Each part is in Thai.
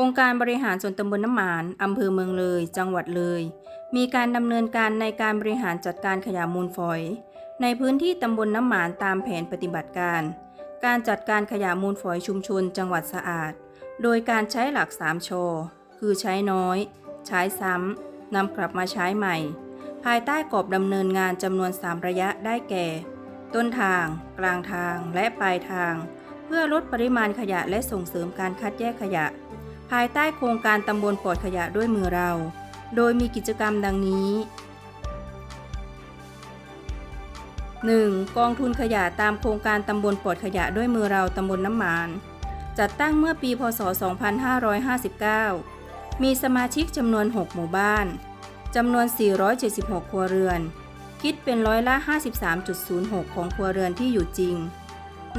องค์การบริหารส่วนตำบลน้ำหมานอำเภอเมืองเลย จังหวัดเลย มีการดำเนินการในการบริหารจัดการขยะมูลฝอย ในพื้นที่ตำบลน้ำหมานตามแผนปฏิบัติการ การจัดการขยะมูลฝอยชุมชน จังหวัดสะอาด โดยการใช้หลัก3ชอคือใช้น้อย ใช้ซ้ำนำกลับมาใช้ใหม่ ภายใต้กรอบดำเนินงานจำนวน 3 ระยะได้แก่ ต้นทาง กลางทางและปลายทาง เพื่อลดปริมาณขยะและส่งเสริมการคัดแยกขยะายใต้โครงการตำบลปลอดขยะด้วยมือเรา โดยมีกิจกรรมดังนี้ 1. กองทุนขยะตามโครงการตำบลปลอดขยะด้วยมือเราตำบลน้ำหมาน จัดตั้งเมื่อปี พศ 2559 มีสมาชิกจำนวน 6 หมู่บ้าน จำนวน 476 ครัวเรือน คิดเป็นร้อยละ 53.06 ของครัวเรือนที่อยู่จริง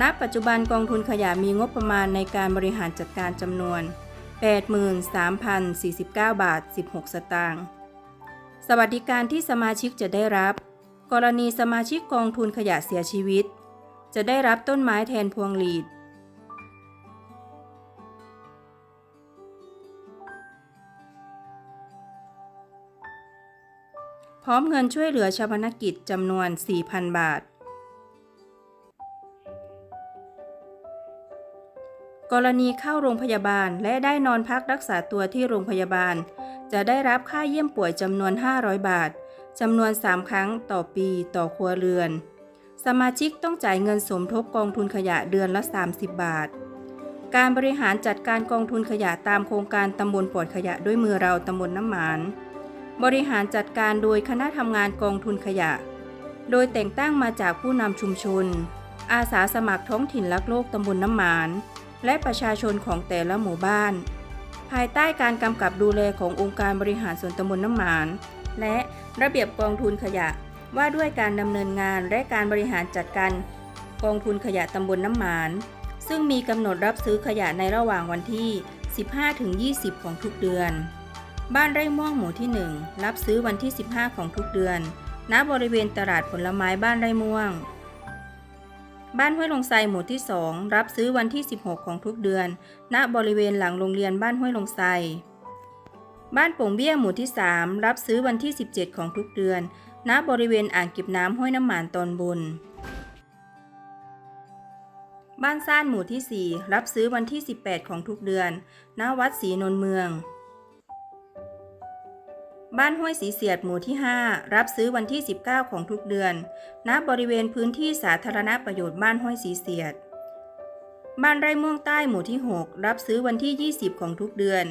ณ ปัจจุบันกองทุนขยะมีงบประมาณในการบริหารจัดการจำนวน 83,049 บาท 16 สตางค์ สวัสดิการที่สมาชิกจะได้รับ กรณีสมาชิกกองทุนขยะเสียชีวิต จะได้รับต้นไม้แทนพวงหลีด พร้อมเงินช่วยเหลือชาพนกิจจำนวน 4,000 บาท กรณีเข้าโรงพยาบาลและได้นอนพักรักษาตัวที่โรงพยาบาล จะได้รับค่าเยี่ยมป่วยจำนวน 500 บาทจำนวน 3 ครั้งต่อปีต่อครัวเรือน สมาชิกต้องจ่ายเงินสมทบกองทุนขยะเดือนละ 30 บาท การบริหารจัดการกองทุนขยะตามโครงการตำบลปลอดขยะด้วยมือเราตำบลน้ำหมาน บริหารจัดการโดยคณะทำงานกองทุนขยะ โดยแต่งตั้งมาจากผู้นำชุมชน อาสาสมัครท้องถิ่นรักโลกตำบลน้ำหมาน และประชาชนของแต่ละหมู่บ้าน ภายใต้การกำกับดูแลขององค์การบริหารส่วนตำบลน้ำหมาน และระเบียบกองทุนขยะว่าด้วยการดำเนินงานและการบริหารจัดการกองทุนขยะตำบลน้ำหมาน ซึ่งมีกำหนดรับซื้อขยะในระหว่างวันที่ 15-20 ของทุกเดือน บ้านไร่ม่วงหมู่ที่ 1 รับซื้อวันที่ 15 ของทุกเดือน ณบริเวณตลาดผลไม้บ้านไร่ม่วง บ้านห้วยลงไซหมู่ที่ 2 รับซื้อวันที่ 16 ของทุกเดือน ณบริเวณหลังโรงเรียนบ้านห้วยลงไซบ้านโป่งเบี้ยหมู่ที่ 3 รับซื้อวันที่ 17 ของทุกเดือน ณบริเวณอ่างเก็บน้ำห้วยน้ำหมานตอนบน บ้านซ่านหมู่ที่ 4 รับซื้อวันที่ 18 ของทุกเดือน ณวัดศรีนนท์เมือง บ้านห้วยสีเสียดหมู่ที่ 5 รับซื้อวันที่ 19 ของทุกเดือน ณ บริเวณพื้นที่สาธารณประโยชน์บ้านห้วยสีเสียด บ้านไร่ม่วงใต้หมู่ที่ 6 รับซื้อวันที่ 20 ของทุกเดือน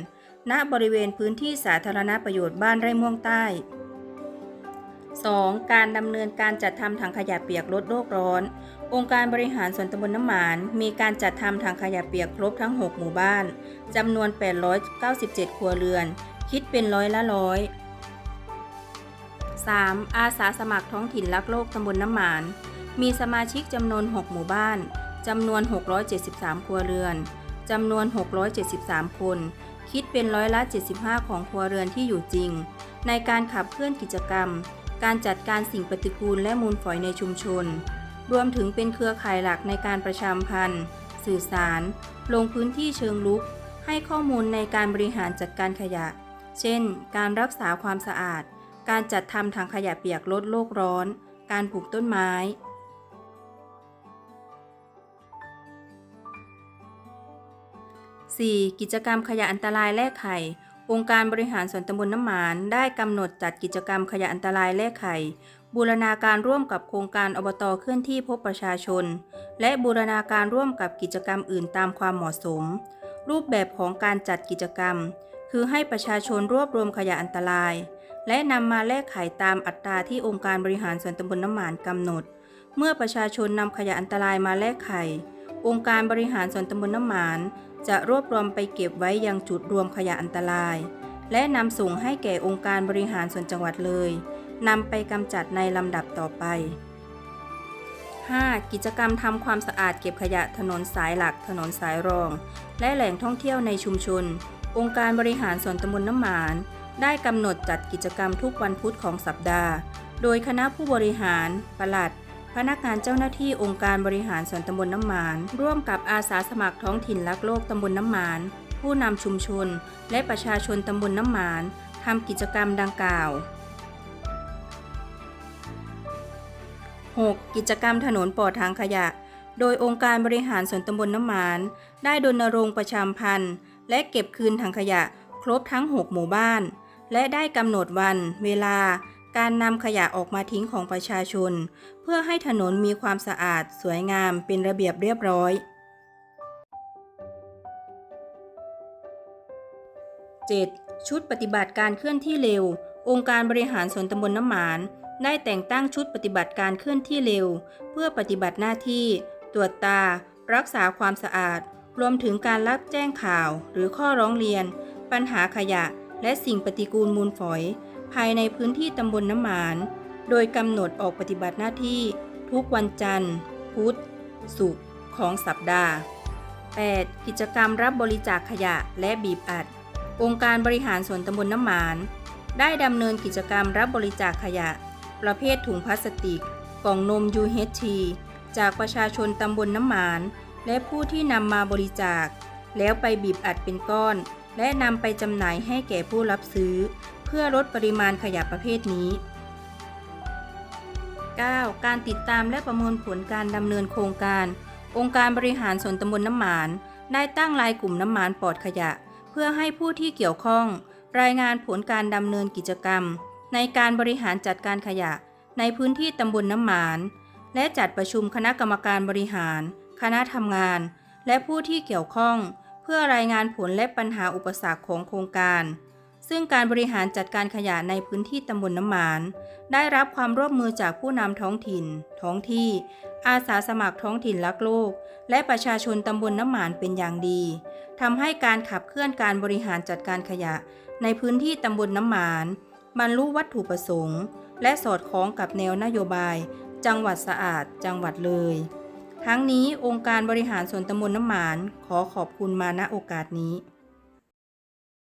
ณ บริเวณพื้นที่สาธารณประโยชน์บ้านไร่ม่วงใต้ 2. การดำเนินการจัดทำถังขยะเปียกลดโลกร้อน องค์การบริหารส่วนตำบลน้ำหมาน มีการจัดทำถังขยะเปียกครบทั้ง 6 หมู่บ้านจำนวน 897 ครัวเรือน คิดเป็นร้อยละร้อย 3. อาสาสมัครท้องถิ่นรักโลกตำบลน้ำหมาน มีสมาชิกจำนวน 6 หมู่บ้านจำนวน 673 ครัวเรือนจำนวน 673 คน คิดเป็นร้อยละ 75 ของครัวเรือนที่อยู่จริง ในการขับเคลื่อนกิจกรรม การจัดการสิ่งปฏิกูลและมูลฝอยในชุมชน รวมถึงเป็นเครือข่ายหลักในการประชาสัมพันธ์ สื่อสาร ลงพื้นที่เชิงลุก ให้ข้อมูลในการบริหารจัดการขยะ เช่น การรักษาความสะอาด การจัดทำถังขยะเปียกลดโลกร้อน การปลูกต้นไม้ 4. กิจกรรมขยะอันตรายแลกไข่ องค์การบริหารส่วนตำบลน้ำหมาน ได้กำหนดจัดกิจกรรมขยะอันตรายแลกไข่ บูรณาการร่วมกับโครงการอบตเคลื่อนที่พบประชาชน และบูรณาการร่วมกับกิจกรรมอื่นตามความเหมาะสม รูปแบบของการจัดกิจกรรม คือให้ประชาชนรวบรวมขยะอันตราย และนำมาแลกไข่ตามอัตราที่องค์การบริหารส่วนตำบลน้ำหมานกำหนด เมื่อประชาชนนำขยะอันตรายมาแลกไข่องค์การบริหารส่วนตำบลน้ำหมาน จะรวบรวมไปเก็บไว้ยังจุดรวมขยะอันตราย และนำส่งให้แก่องค์การบริหารส่วนจังหวัดเลยนำไปกำจัดในลำดับต่อไป 5. กิจกรรมทำความสะอาดเก็บขยะถนนสายหลักถนนสายรอง และแหล่งท่องเที่ยวในชุมชน องค์การบริหารส่วนตำบลน้ำหมาน ได้กำหนดจัดกิจกรรมทุกวันพุธของสัปดาห์ โดยคณะผู้บริหาร ปลัด พนักงานเจ้าหน้าที่องค์การบริหารส่วนตำบลน้ำหมาน ร่วมกับอาสาสมัครท้องถิ่นรักโลกตำบลน้ำหมาน ผู้นำชุมชน และประชาชนตำบลน้ำหมานทำกิจกรรมดังกล่าว 6. กิจกรรมถนนปลอดทางขยะ โดยองค์การบริหารส่วนตำบลน้ำหมาน ได้ดณรงประชามพันธ์ และเก็บคืนถังขยะครบทั้ง 6 หมู่บ้าน และได้กำหนดวัน เวลา การนำขยะออกมาทิ้งของประชาชน เพื่อให้ถนนมีความสะอาด สวยงามเป็นระเบียบเรียบร้อย 7. ชุดปฏิบัติการเคลื่อนที่เร็ว องค์การบริหารส่วนตำบลน้ำหมาน ได้แต่งตั้งชุดปฏิบัติการเคลื่อนที่เร็ว เพื่อปฏิบัติหน้าที่ ตรวจตา รักษาความสะอาด รวมถึงการรับแจ้งข่าวหรือข้อร้องเรียน ปัญหาขยะ และสิ่งปฏิกูลมูลฝอย ภายในพื้นที่ตำบลน้ำหมาน โดยกำหนดออกปฏิบัติหน้าที่ทุกวันจันทร์ พุธ ศุกร์ของสัปดาห์ 8. กิจกรรมรับบริจาคขยะและบีบอัด องค์การบริหารส่วนตำบลน้ำหมาน ได้ดำเนินกิจกรรมรับบริจาคขยะ ประเภทถุงพลาสติก กล่องนม UHT จากประชาชนตำบลน้ำหมาน และผู้ที่นำมาบริจาค แล้วไปบีบอัดเป็นก้อน และนำไปจำหน่ายให้แก่ผู้รับซื้อ เพื่อลดปริมาณขยะประเภทนี้ 9. การติดตามและประเมินผลการดำเนินโครงการ องค์การบริหารส่วนตำบลน้ำหมาน ได้ตั้งรายกลุ่มน้ำหมานปลอดขยะ เพื่อให้ผู้ที่เกี่ยวข้อง รายงานผลการดำเนินกิจกรรม ในการบริหารจัดการขยะ ในพื้นที่ตำบลน้ำหมาน และจัดประชุมคณะกรรมการบริหาร คณะทำงาน และผู้ที่เกี่ยวข้อง เพื่อรายงานผลและปัญหาอุปสรรคของโครงการ ซึ่งการบริหารจัดการขยะในพื้นที่ตำบลน้ำหมาน ได้รับความร่วมมือจากผู้นำท้องถิ่น ท้องที่ อาสาสมัครท้องถิ่นรักโลก และประชาชนตำบลน้ำหมานเป็นอย่างดีทำให้การขับเคลื่อนการบริหารจัดการขยะ ในพื้นที่ตำบลน้ำหมานบรรลุวัตถุประสงค์ และสอดคล้องกับแนวนโยบาย จังหวัดสะอาด จังหวัดเลย ทั้งนี้องค์การบริหารส่วนตำบลน้ำหมาน ขอขอบคุณมาณโอกาสนี้